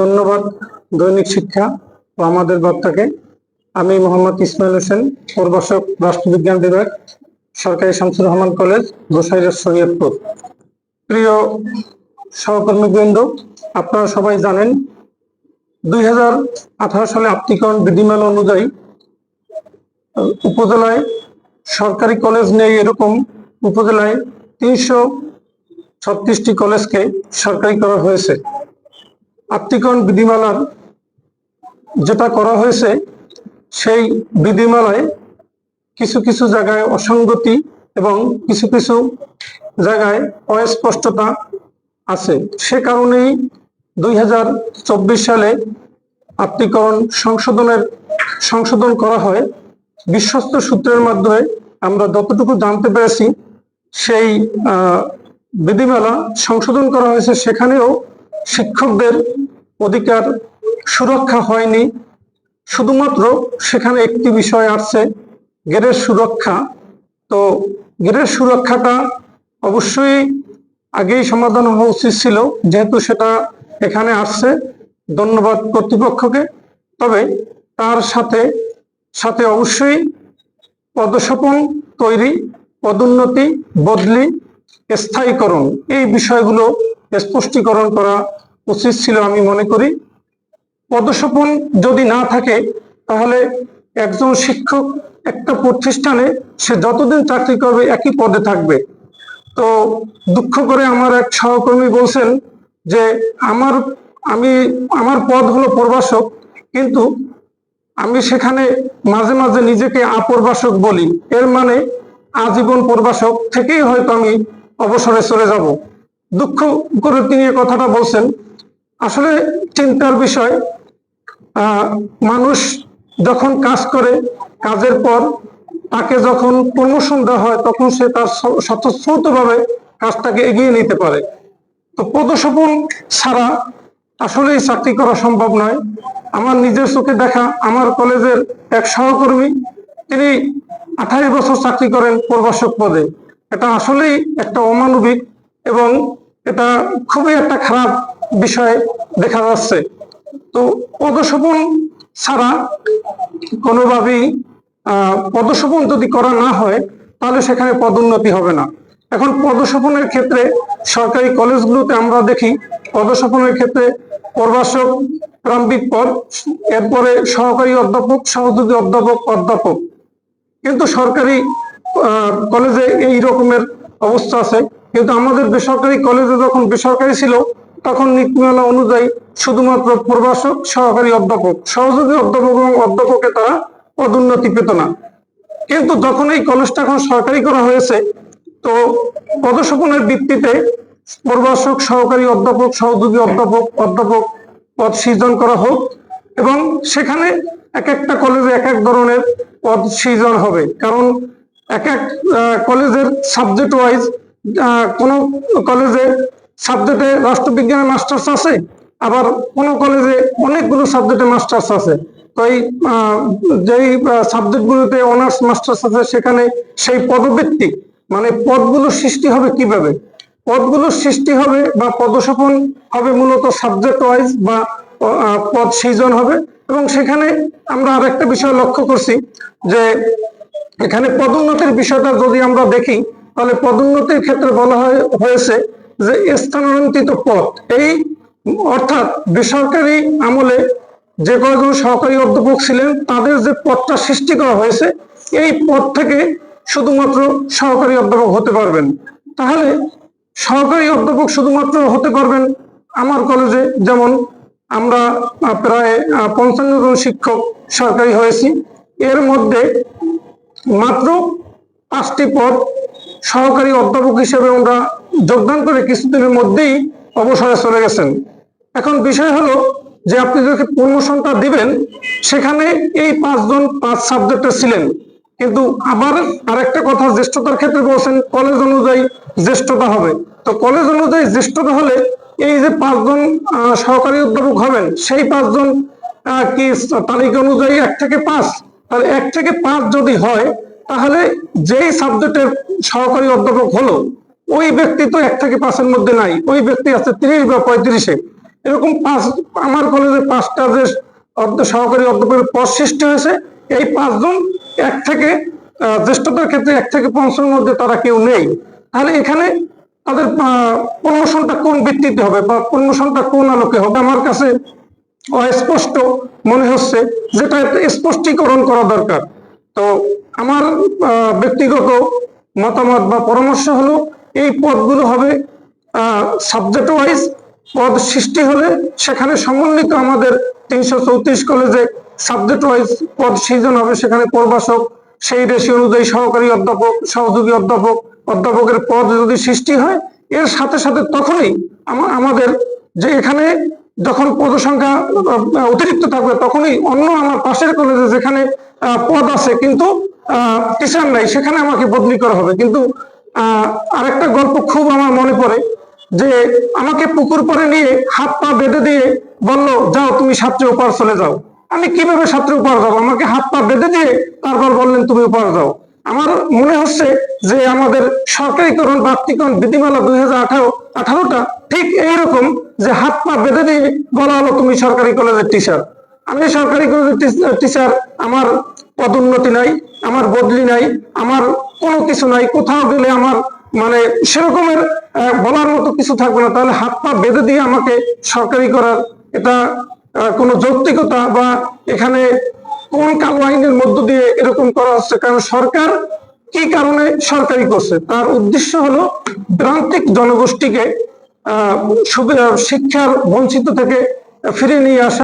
ধন্যবাদ দৈনিক শিক্ষা ও আমাদের বার্তাকে। আমি মোহাম্মদ ইসমাইল হোসেন, প্রভাষক রাষ্ট্রবিজ্ঞান বিভাগ, সরকারি শামসুর রহমান কলেজ গোসাইরের শরীয়তপুর। প্রিয় সহকর্মীবৃন্দ, আপনারা সবাই জানেন, দুই হাজার আঠারো সালে আত্মীকরণ বিধিমালা অনুযায়ী উপজেলায় সরকারি কলেজ নেই এরকম উপজেলায় তিনশো ছত্রিশটি কলেজকে সরকারি করা হয়েছে। আত্মীকরণ বিধিমালার যেটা করা হয়েছে, সেই বিধিমালায় কিছু কিছু জায়গায় অসঙ্গতি এবং কিছু কিছু জায়গায় অস্পষ্টতা আছে। সে কারণেই দুই হাজার চব্বিশ সালে আত্মীকরণ সংশোধনের, সংশোধন করা হয়। বিশ্বস্ত সূত্রের মাধ্যমে আমরা যতটুকু জানতে পেরেছি, সেই বিধিমালা সংশোধন করা হয়েছে। সেখানেও শিক্ষকদের অধিকার সুরক্ষা হয়নি। শুধুমাত্র সেখানে একটি বিষয় আসছে গেরের সুরক্ষা। তো গেরের সুরক্ষাটা অবশ্যই আগেই সমাধান হওয়া উচিত ছিল, যেহেতু সেটা এখানে আসছে। ধন্যবাদ কর্তৃপক্ষকে। তবে তার সাথে সাথে অবশ্যই পদস্বপন তৈরি, পদোন্নতি, বদলি, স্থায়ীকরণ, এই বিষয়গুলো স্পষ্টীকরণ করা উচিত ছিল আমি মনে করি। পদস্বপন যদি না থাকে, তাহলে একজন শিক্ষক একটা প্রতিষ্ঠানে সে যতদিন চাকরি করবে একই পদে থাকবে। তো দুঃখ করে আমার এক সহকর্মী বলছেন যে, আমার, আমি, আমার পদ হলো প্রভাষক, কিন্তু আমি সেখানে মাঝে মাঝে নিজেকে আপ্রবাসক বলি। এর মানে আজীবন প্রবাসক থেকেই হয়তো আমি অবসরে চলে যাব। দুঃখ করে তিনি কথাটা বলছেন। আসলে চিন্তার বিষয় মানুষ যখন কাজ করে, কাজের পর তাকে যখন প্রমোশন দেওয়া হয়, তখন সে তার স্বতঃস্ফূর্তভাবে কাজটাকে এগিয়ে নিতে পারে। তো পদস্বপন ছাড়া আসলেই চাকরি করা সম্ভব নয়। আমার নিজের চোখে দেখা আমার কলেজের এক সহকর্মী, তিনি আঠাশ বছর চাকরি করেন প্রভাষক পদে। এটা আসলেই একটা অমানবিক এবং এটা খুবই একটা খারাপ বিষয় দেখা যাচ্ছে। তো পদস্বপন ছাড়া কোনোভাবেই আহ, পদস্বপন যদি করা না হয় তাহলে সেখানে পদোন্নতি হবে না। এখন পদস্বপনের ক্ষেত্রে সরকারি কলেজগুলোতে আমরা দেখি পদস্বপনের ক্ষেত্রে প্রভাষক প্রারম্ভিক পদ এরপরে সহকারী অধ্যাপক সহযোগী অধ্যাপক অধ্যাপক। কিন্তু সরকারি কলেজে এই রকমের অবস্থা আছে। কিন্তু আমাদের বেসরকারি কলেজে যখন বেসরকারি ছিল তখন নীতিমালা অনুযায়ী শুধুমাত্র প্রভাষক, সহকারী অধ্যাপক, সহযোগী অধ্যাপক এবং অধ্যাপকে তারা পদোন্নতি পেত না। কিন্তু যখন এই কলেজটা এখন সরকারি করা হয়েছে, তো পদস্বপনের ভিত্তিতে প্রভাষক, সহকারী অধ্যাপক, সহযোগী অধ্যাপক অধ্যাপক পদ সৃজন করা হোক এবং সেখানে এক একটা কলেজে এক এক ধরনের পদ সৃজন হবে। কারণ এক এক কলেজের সাবজেক্ট ওয়াইজ কোন কলেজে সাবজেক্টে রাষ্ট্রবিজ্ঞানের মাস্টার্স আছে, আবার কোন কলেজে অনেকগুলো সাবজেক্টে মাস্টার্স আছে। তো এই যেই সাবজেক্টগুলোতে অনার্স, মাস্টার্স আছে, সেখানে সেই পদভিত্তিক মানে পদগুলো সৃষ্টি হবে কীভাবে? পদগুলো সৃষ্টি হবে বা পদস্বপন হবে মূলত সাবজেক্ট ওয়াইজ বা পদ সৃজন হবে। এবং সেখানে আমরা আরেকটা বিষয় লক্ষ্য করছি যে, এখানে পদোন্নতির বিষয়টা যদি আমরা দেখি, তাহলে পদোন্নতির ক্ষেত্রে বলা হয়- হয়েছে যে স্থানান্তরিত পদ এই অর্থাৎ বেসরকারি আমলে যে কয়েকজন সহকারী অধ্যাপক ছিলেন, তাদের যে পদটা সৃষ্টি করা হয়েছে, এই পদ থেকে শুধুমাত্র সহকারী অধ্যাপক হতে পারবেন। তাহলে সহকারী অধ্যাপক শুধুমাত্র হতে পারবেন আমার কলেজে, যেমন আমরা প্রায় পঞ্চান্ন জন শিক্ষক সরকারি হয়েছি। এর মধ্যে মাত্র পাঁচটি পদ সহকারী অধ্যাপক হিসেবে আমরা যোগদান করে কিছুদিনের মধ্যেই অবসরে চলে গেছেন। এখন বিষয় হলো যে আপনি যদি প্রমোশনটা দিবেন, সেখানে এই পাঁচজন পাঁচ সাবজেক্টে ছিলেন। কিন্তু আবার আরেকটা কথা, জ্যেষ্ঠতার ক্ষেত্রে বলছেন কলেজ অনুযায়ী জ্যেষ্ঠতা হবে। তো কলেজ অনুযায়ী জ্যেষ্ঠতা হলে এই যে পাঁচজন সহকারী অধ্যাপক হবেন, সেই পাঁচজন কি তালিকা অনুযায়ী এক থেকে পাঁচ? তাহলে এক থেকে পাঁচ যদি হয়, তাহলে যেই সাবজেক্টের সহকারী অধ্যাপক হলো ওই ব্যক্তি তো এক থেকে পাঁচের মধ্যে নাই, ওই ব্যক্তি আছে তিরিশ বা পঁয়ত্রিশে। এরকম পাঁচ, আমার কলেজে পাঁচটা যে অর্ধ- সহকারী অধ্যাপকের পদ সৃষ্টি হয়েছে, এই পাঁচজন এক থেকে জ্যেষ্ঠতার ক্ষেত্রে এক থেকে পঞ্চমের মধ্যে তারা কেউ নেই। তাহলে এখানে তাদের প্রমোশনটা কোন ভিত্তিতে হবে বা প্রমোশনটা কোন আলোকে হবে? আমার কাছে অস্পষ্ট মনে হচ্ছে যেটা স্পষ্টীকরণ করা দরকার। তো আমার ব্যক্তিগত মতামত বা পরামর্শ হলো এই পদগুলো হবে সাবজেক্ট ওয়াইজ পদ সৃষ্টি হলে সেখানে সমন্বিত আমাদের তিনশো চৌত্রিশ কলেজে সাবজেক্ট ওয়াইজ পদ সৃজন হবে সেখানে প্রভাষক, সেই রেশি অনুযায়ী সহকারী অধ্যাপক, সহযোগী অধ্যাপক, অধ্যাপকের পদ যদি সৃষ্টি হয়, এর সাথে সাথে তখনই আমাদের যে এখানে যখন পদ সংখ্যা অতিরিক্ত থাকবে, তখনই অন্য আমার পাশের কলেজে যেখানে পদ আছে, কিন্তু টিচার নাই, সেখানে আমাকে বদলি করা হবে। কিন্তু আরেকটা গল্প খুব আমার মনে পড়ে যে আমাকে পুকুর পরে নিয়ে হাত পা বেঁধে দিয়ে বলল, যাও, তুমি সাত্রে উপার চলে যাও। আমি, কীভাবে সাত্রে উপার যাব? আমাকে হাত পা বেঁধে দিয়ে তারপর বললেন, তুমি উপার যাও। আমার মনে হচ্ছে যে আমাদের সরকারিকরণ বাক্তিকরণ বিধিমালা দুই হাজার আঠারো, আঠারোটা ঠিক এইরকম যে হাত পা বেঁধে দিয়ে বলা হলো, তুমি সরকারি কলেজের টিচার আমি সরকারি কলেজের টিচার, আমার পদোন্নতি নাই, আমার বদলি নাই, আমার কোনো কিছু নাই, কোথাও গেলে আমার মানে সেরকমের বলার মতো কিছু থাকবে না। তাহলে হাত পা বেঁধে দিয়ে আমাকে সরকারি করার এটা কোনো যৌক্তিকতা বা এখানে কোন কালো আইনের মধ্য দিয়ে এরকম করা হচ্ছে? কারণ সরকার কি কারণে সরকারি করছে? তার উদ্দেশ্য হলো প্রান্তিক জনগোষ্ঠীকে, আহ শিক্ষার বঞ্চিত থেকে ফিরে নিয়ে আসা।